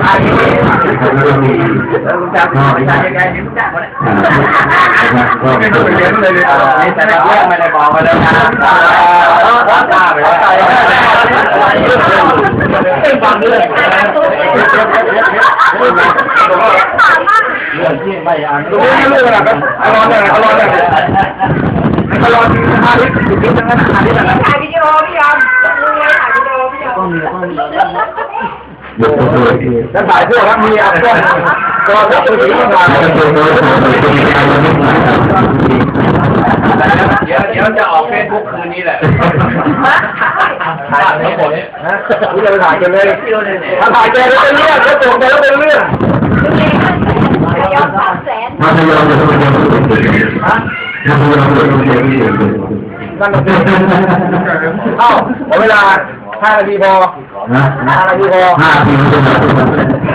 มาที่นี่แล้วก็มีรู้จักรู้จักยังไงรู้จักคนอ่านะครับก็ไม่ต้องไปเลี้ยงเลยนี่แต่เรื่องไม่ได้บอกมาแล้วนะว่าตาไปว่าตาฟังเรื่องเรื่องที่ไม่อ่านรู้เรื่องอะไรกันอารอนเนี่ยอารอนเนี่ยอารอนฮาริสอยู่ที่นั่นฮาริสอะไรถ่ายวิดีโอพี่ยอมถ่ายวิดีโอพี่ยอม แล้วถ่ายพวกแล้วมีอะพวกก็จะไปถึงมาแล้วก็ตัวตัวของตัวตัวการวันนี้มาครับเดี๋ยวเดี๋ยวจะออกเฟซบุ๊กคืนนี้แหละถ่ายทั้งหมดฮะคุณจะไปถ่ายกันเลยถ้าถ่ายแกแล้วเป็นเรื่องถ้าส่งแกแล้วเป็นเรื่องลุงเลยยอมสามแสนมาพยายามจะทำยังไงก็ได้มาพยายามจะทำยังไงก็ได้นั่นก็คือเอ้าเวลา ห้านาทีพอนะห้านาทีพอห้าทีมันจะมา